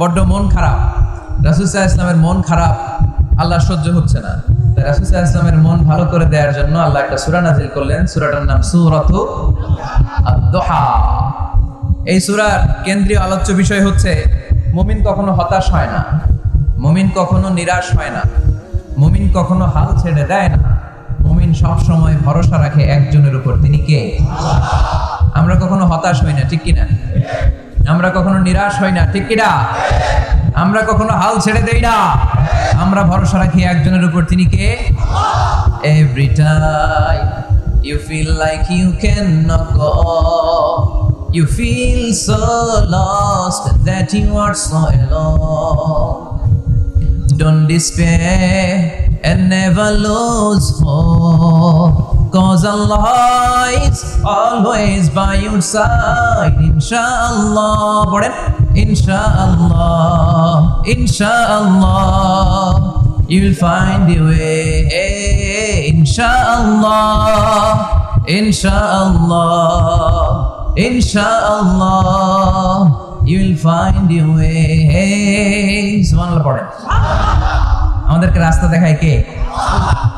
বড্ড মন খারাপ। রাসুসাহ ইসলামের মন খারাপ, আল্লাহ সহ্য হচ্ছে না। রাসুসাহ ইসলামের মন ভালো করে দেওয়ার জন্য আল্লাহ একটা সুরা নাজিল করলেন। সুরাটার নাম সুরত দোহা এই সুরার কেন্দ্রীয় আলোচ্য বিষয় হচ্ছে, মুমিন কখনো হতাশ হয় না, মুমিন কখনো নিরাশ হয় না, মুমিন কখনো হাল ছেড়ে দেয় না। মুমিন সব সময় ভরসা রাখে একজনের উপর, তিনি কে? আমরা কখনো হতাশ হই না, ঠিক কিনা? আমরা কখনো নিরাশ হই না, ঠিক কিনা আমরা কখনো হাল ছেড়ে দেই না আমরা ভরসা রাখি একজনের উপর তিনি কে every time you feel like you can not go You feel so lost that you are so alone. Don't despair and never lose hope. Cause Allah is always by your side. Inshallah. পড়েন Inshallah. Inshallah. You'll find your way. Inshallah. Inshallah. Inshallah. You'll find your way. পড়েন আমাদেরকে রাস্তা দেখায় কে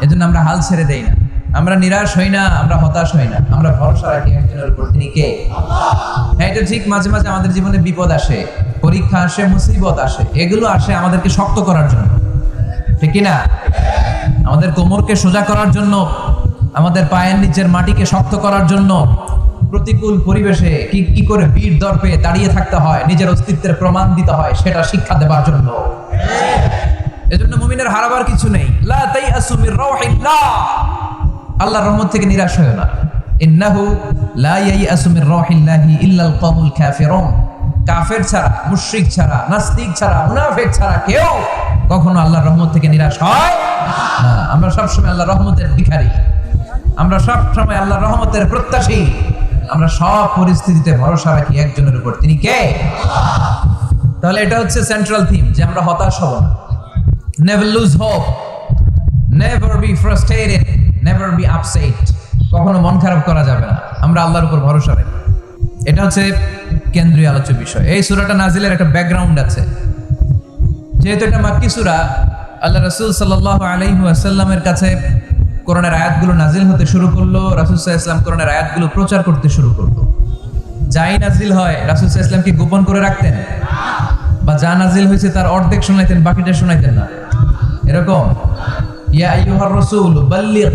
এজন্য আমরা হাল ছেড়ে দেই না আমরা নিরাশ হই না, আমরা হতাশ হই না। আমরা ভরসা রাখি একজনের উপর, তিনি কে? হ্যাঁ এটা ঠিক, মাঝে মাঝে আমাদের জীবনে বিপদ আসে, পরীক্ষা আসে, মুসিবত আসে, এগুলো আসে আমাদেরকে শক্ত করার জন্য। ঠিক না আমাদের কোমরকে সোজা করার জন্য, আমাদের পায়ের নিচের মাটিকে শক্ত করার জন্য, প্রতিকূল পরিবেশে কি কি করে বীর দর্পে দাঁড়িয়ে থাকতে হয়, নিজের অস্তিত্বের প্রমাণ দিতে হয়, সেটা শিক্ষা দেবার জন্য। এজন্য মুমিনের হারাবার কিছু নেই। লা তাইয়াসু মির রাউহিল্লাহ। আল্লাহর রহমত থেকে নিরাশ হয়ো না। ইন্নাহু লা ইয়াইয়াসু মির রাউহিল্লাহি ইল্লাল কওমুল কাফিরুন। কাফের ছাড়া, মুশরিক ছাড়া, নাস্তিক ছাড়া, মুনাফিক ছাড়া কেউ কখনো আল্লাহর রহমত থেকে নিরাশ হয় আমরা সবসময় আল্লাহর রহমতের ভিখারি। আমরা সব সময় আল্লাহর রহমতের প্রত্যাশী। আমরা সব পরিস্থিতিতে ভরসা রাখি একজনের উপর। তিনি কে? তাহলে এটা হচ্ছে সেন্ট্রাল থিম যে আমরা হতাশ হব না। Never lose hope never be frustrated never be upset কখনো মন খারাপ করা যাবে না। আমরা আল্লাহর উপর ভরসা রাখি। এটা হচ্ছে কেন্দ্রীয় আলোচ্য বিষয়। এই সুরাটা নাজিলের একটা ব্যাকগ্রাউন্ড আছে। যেহেতু এটা মাক্কি সুরা, আল্লাহ রসুল সাল্লাহ আলাইহু আসাল্লামের কাছে কোরআনের আয়াতগুলো নাজিল হতে শুরু করল, রাসুল সাহা ইসলাম কোরআনের আয়াতগুলো প্রচার করতে শুরু করল। যাই নাজিল হয়, রাসুল সাহা ইসলাম কি গোপন করে রাখতেন। বা যা নাজিল হয়েছে তার অর্ধেক শোনাইতেন, বাকিটা শোনাইতেন না। এরকম, ইয়া আইয়ুহার রাসূল, বাল্লিগ।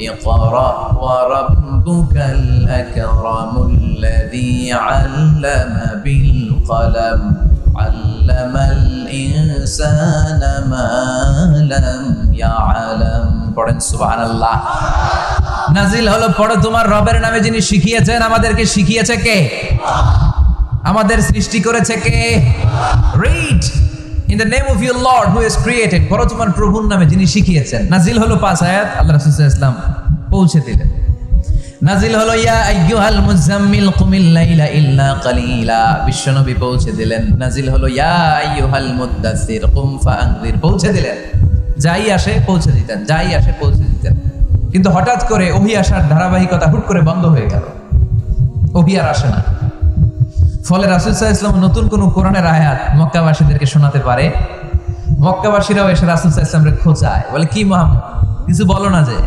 اقرأ وربك الأكرم الذي علم بالقلم علم الإنسان ما لم يعلم পড়েন সুবহানাল্লাহ নাজিল হলো পড়ো তোমার রবের নামে যিনি শিখিয়েছেন আমাদেরকে শিখিয়েছে কে আমাদের সৃষ্টি করেছে কে read in the name of your lord who is created পড়ো তোমার প্রভুর নামে যিনি শিখিয়েছেন, নাজিল হলো পাঁচ আয়াত, আল্লাহ ওয়াসাল্লাম পৌঁছে দিলেন। নাজিল হলো, ইয়া আইয়ুহাল মুজাম্মিল কুমিল লাইলা ইল্লা কালিলা। বিশ্বনবী পৌঁছে দিলেন। নাজিল হলো, ইয়া আইয়ুহাল মুদ্দাসির কুম পৌঁছে দিলেন। যাই আসে, পৌঁছে দিতেন, যাই আসে, পৌঁছে দিতেন। কিন্তু হঠাৎ করে ওহি আসার ধারাবাহিকতা হুট করে বন্ধ হয়ে গেল। ওহি আর আসে না। ফলে রাসুল সাহা ইসলাম নতুন কোন কোরআনের আয়াত মক্কাবাসীদেরকে শোনাতে পারে। মক্কাবাসীরাও এসে রাসুল সাহা ইসলামকে খোঁচায় বলে, কি মোহাম্মদ? কিছু বলো না যে।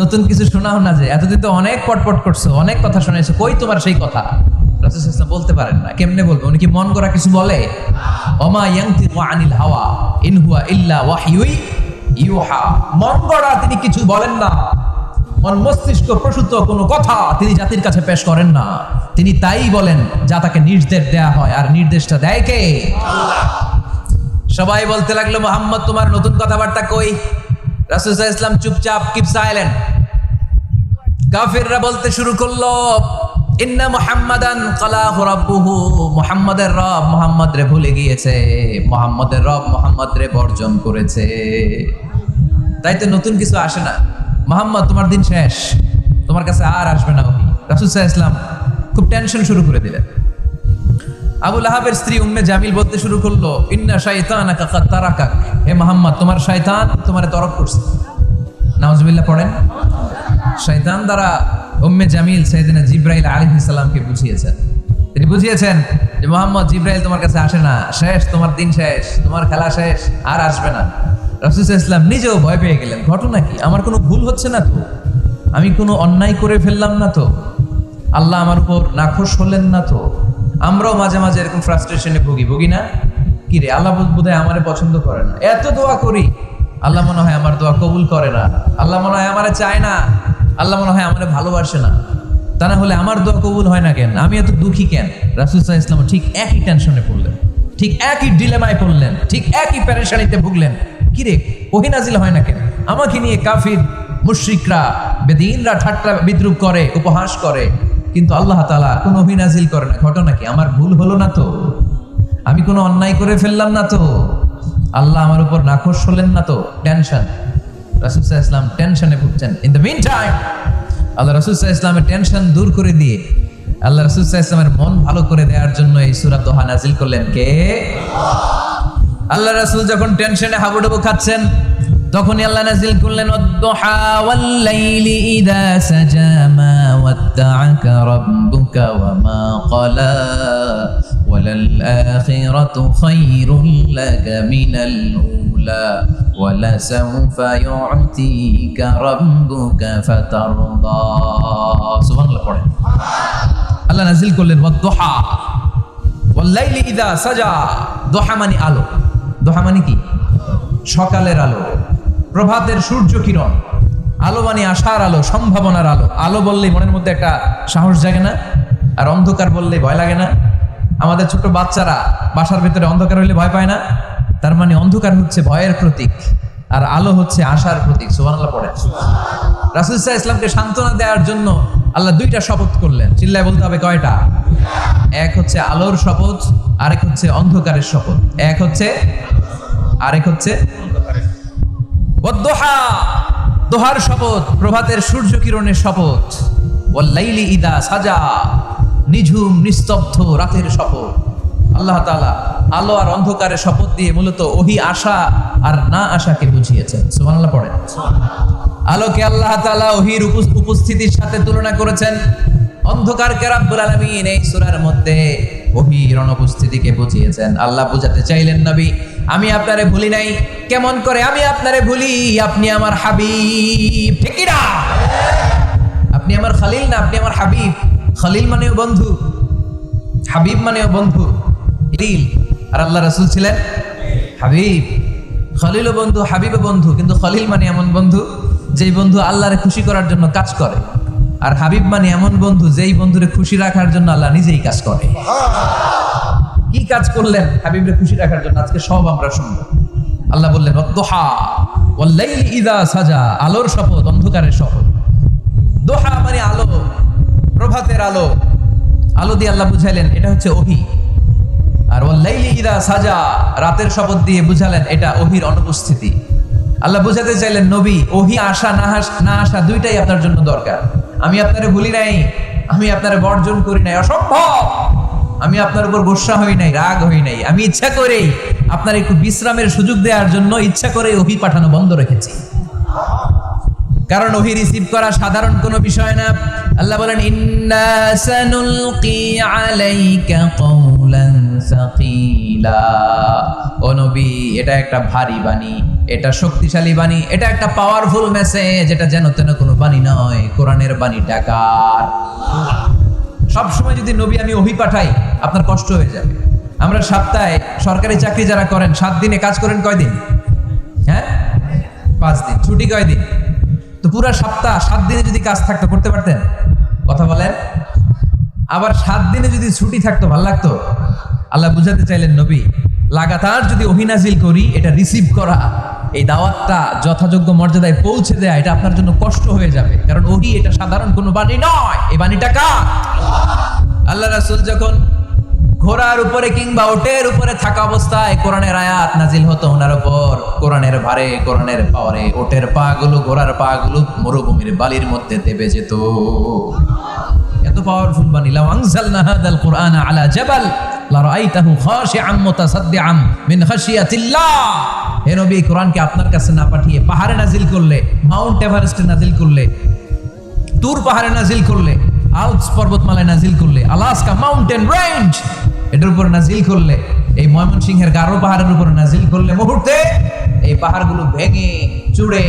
নতুন কিছু শোনাও না যে। এতদিন তো অনেক পটপট করছ, অনেক কথা শোনাইছো কই তোমার সেই কথা? রাসুল ইসলাম বলতে পারেন না। কেমনে বলবে? উনি কি মন করা কিছু বলে? অমা ইয়াংতি আনিল হাওয়া, ইন হুয়া ইল্লা ওয়াহিউই ইউহা। মন গড়া তিনি কিছু বলেন না। মন মস্তিষ্ক প্রসূত কোনো কথা তিনি জাতির কাছে পেশ করেন না। তিনি তাই বলেন, যা তাকে নির্দেশ দেয়া হয়। আর নির্দেশটা দেয় কে? সবাই বলতে লাগল, মোহাম্মদ, তোমার নতুন কথাবার্তা কই? রাসুল ইসলাম চুপচাপ কিপ সাইলেন্ট কাফিররা বলতে শুরু করল, ইন্না মুহাম্মাদান কালাহু রাব্বুহু। মুহাম্মাদের রব মুহাম্মদ রে ভুলে গিয়েছে। মুহাম্মাদের রব মুহাম্মদ রে বর্জন করেছে। তাই তো নতুন কিছু আসে না। মোহাম্মদ, তোমার দিন শেষ। তোমার কাছে আর আসবে না ওহি রাসুল ইসলাম খুব টেনশন শুরু করে দিলেন। আবুল আহাবের স্ত্রী উম্মে জামিল বলতে শুরু করল, ইন্না শাইতান তারাকাক হে মোহাম্মদ, তোমার শয়তান তোমার তরক করছে। নাউজুবিল্লাহ পড়েন। শয়তান দ্বারা উম্মে জামিল সাইদিনা জিব্রাইল আলাইহিস সালামকে বুঝিয়েছেন। তিনি বুঝিয়েছেন যে, মোহাম্মদ, জিব্রাইল তোমার কাছে আসে না। শেষ, তোমার দিন শেষ, তোমার খেলা শেষ, আর আসবে না। রাসূল ইসলাম নিজেও ভয় পেয়ে গেলেন। ঘটনা কি? আমার কোনো ভুল হচ্ছে না তো? আমি কোনো অন্যায় করে ফেললাম না তো? আল্লাহ আমার উপর নাখোশ হলেন না তো? আমরাও মাঝে মাঝে এরকম ফ্রাস্ট্রেশনে ভুগি ভুগি না? কি রে, আল্লাহ বোধহয় আমারে পছন্দ করে না। এত দোয়া করি। আল্লাহ মনে হয় আমার দোয়া কবুল করে না। আল্লাহ মনে হয় আমারে চায় না। আল্লাহ মনে হয় আমারে ভালোবাসে না। তা না হলে আমার দোয়া কবুল হয় না কেন? আমি এত দুঃখী কেন? রাসুল ইসলাম ঠিক একই টেনশনে পড়লেন। ঠিক একই ডিলেমায় পড়লেন। ঠিক একই প্যারেশানিতে ভুগলেন। কিরে ওহিনাজিল হয় না কেন? আমাকে নিয়ে কাফির, মুশ্রিকরা, বেদিনরা ঠাট্টা বিদ্রুপ করে, উপহাস করে। কিন্তু আল্লাহ তালা কোনো অভিনাজিল করে না। ঘটনা কি? আমার ভুল হলো না তো? আমি কোনো অন্যায় করে ফেললাম না তো? আল্লাহ আমার উপর নাখোশ হলেন না তো? টেনশন। রাসুল ইসলাম টেনশনে ভুগছেন। In the mean time Allah Rasul ইসলামের টেনশন দূর করে দিয়ে, আল্লাহ রাসুল ইসলামের মন ভালো করে দেওয়ার জন্য এই সুরা দোহা নাজিল করলেন। কে? আল্লাহ রাসুল যখন টেনশনে হাবুডুবু খাচ্ছেন, তখনই আল্লাহ নাজিল করলেন ওয়াদ্দাআকা রাব্বুকা ওয়া মা ক্বালা ওয়ালাল-আখিরাতু খায়রুল লাকা মিনাল উলা ওয়ালাসাউফা ইউ'তিকা রাব্বুকা ফাতারদা সুবহানাল্লাহ পড়েন। আল্লাহ নাজিল করলেন, ওয়াদ-দুহা ওয়াল-লাইলি সাজা। দোহা মানে আলো। দোহা মানে কি? সকালের আলো, প্রভাতের সূর্য কিরণ। আলো মানে আশার আলো, সম্ভাবনার আলো। আলো বললেই মনের মধ্যে একটা সাহস জাগে না, আর অন্ধকার বললে ভয় লাগে না। আমাদের ছোট বাচ্চারা বাসার ভিতরে অন্ধকার হইলে ভয় পায় না। তার মানে অন্ধকার হচ্ছে ভয়ের প্রতীক, আর আলো হচ্ছে আশার প্রতীক। সুবহানাল্লাহ পড়ে রাসূল সাল্লাল্লাহু ইসলামকে সান্ত্বনা দেওয়ার জন্য আল্লাহ দুইটা শপথ করলেন। চিল্লায় বলতে হবে কয়টা? এক হচ্ছে আলোর শপথ, আরেক হচ্ছে অন্ধকারের শপথ। এক হচ্ছে, আরেক হচ্ছে, ওয়াদ্দুহা। দোহার শপথ, প্রভাতের সূর্য কিরণের শপথ ওয়াল্লাইলি ইদা সাজা, নিঝুম, নিস্তব্ধ রাতের শপথ। আল্লাহ তাআলা আলো আর অন্ধকারের শপথ দিয়ে মূলত ওহি আশা আর না আশাকে বুঝিয়েছেন। সুবহানাল্লাহ পড়ে আলোকে আল্লাহ তাআলা ওহির উপস্থিতির সাথে তুলনা করেছেন। অন্ধকারকে রাব্বুল আলামিন এই সূরার মধ্যে ওহির অনুপস্থিতিকে বুঝিয়েছেন। আল্লাহ বুঝাতে চাইলেন নবী আমি আপনারে ভুলি নাই। কেমন করে আমি আপনারে ভুলি? আপনি আমার হাবিব। ঠিক না? আপনি আমার খালিল না, আপনি আমার হাবিব। খালিল মানেও বন্ধু, হাবিব মানেও বন্ধু। খালিল। আর আল্লাহ রাসূল ছিলেন হাবিব। খলিল বন্ধু হাবিব বন্ধু। কিন্তু খলিল মানে এমন বন্ধু, যেই বন্ধু আল্লাহরে খুশি করার জন্য কাজ করে। আর হাবিব মানে এমন বন্ধু, যেই বন্ধুরে খুশি রাখার জন্য আল্লাহ নিজেই কাজ করে। কি কাজ করলেন হাবিবরে খুশি রাখার জন্য? আজকে সব আমরা শুনব। আল্লাহ বললেন সাজা, আলোর শপথ, অন্ধকারের শপথ। দোহা মানে আলো, প্রভাতের আলো। আলো দিয়ে আল্লাহ বুঝাইলেন, এটা হচ্ছে ওহি। আর ওয়াল্লাইলি ইদা সাজা, রাতের শপথ দিয়ে বুঝালেন, এটা ওহির অনুপস্থিতি। আল্লাহ বুঝাতে চাইলেন, নবী, ওহি আসা না না আসা দুইটাই আপনার জন্য দরকার। আমি আপনারে ভুলি নাই, আমি আপনারে বর্জন করি নাই, অসম্ভব! আমি আপনার উপর গোসা হই নাই, রাগ হই নাই। আমি ইচ্ছা করেই আপনার একটু বিশ্রামের সুযোগ দেওয়ার জন্য ইচ্ছা করে ওহি পাঠানো বন্ধ রেখেছি। কারণ ওহি রিসিভ করা সাধারণ কোনো বিষয় না। আল্লাহ বলেন, ইন্না সানুলকি আলাইকা কওলান সাকিলা। ও নবী, এটা একটা ভারী বাণী, এটা শক্তিশালী বাণী, এটা একটা পাওয়ারফুল মেসেজ এটা যেন তেন কোনো বাণী নয়। কোরআনের বাণী ডাকার সব সময় যদি নবী আমি অভি পাঠাই, আপনার কষ্ট হয়ে যাবে। আমরা সপ্তাহে সরকারি চাকরি যারা করেন, সাত দিনে কাজ করেন কয়দিন? হ্যাঁ? পাঁচ দিন। ছুটি কয়দিন? তো পুরো সপ্তাহ সাত দিনে যদি কাজ থাকতো, করতে পারতেন? কথা বলেন। আবার সাত দিনে যদি ছুটি থাকতো, ভালো লাগতো? আল্লাহ বুঝাতে চাইলেন, নবী, লাগাতার যদি অভিনাজিল করি, এটা রিসিভ করা এই দাওয়াতটা যথাযোগ্য মর্যাদায় পৌঁছে দেয়া, এটা আপনার জন্য কষ্ট হয়ে যাবে। কারণ ওহি এটা সাধারণ কোনো বাণী নয়। এই বাণীটা কার? আল্লাহ রাসূল যখন ঘোড়ার উপরে কিংবা ওটের উপরে থাকা অবস্থায় কোরআনের আয়াত নাজিল হতো, ওনার উপর কোরআনের ভারে, কোরআনের পাওয়ারে, ওটের পা গুলো ঘোড়ার পা গুলো মরুভূমির বালির মধ্যে দেবে যেত। এত পাওয়ারফুল বাণী। লাউ আনজালনা হাদাল কুরআনা আলা জাবাল। লারাআইতাহু খাশিআম মুতাসাদ্দিআম মিন খাশিয়াতিল্লাহ। হে নবী, কোরআনকে আপনার কাছে না পাঠিয়ে পাহাড়ে নাজিল করলে, মাউন্ট এভারেস্টে নাজিল করলে তুর পাহাড়ে নাজিল করলে, আলপস পর্বতমালায় নাজিল করলে, আলাস্কা মাউন্টেন রেঞ্জ, এটার উপর নাজিল করলে, এই ময়মনসিংহের গারো পাহাড়ের উপর নাজিল করলে মুহূর্তে এই পাহাড়গুলো ভেঙে, চুড়ে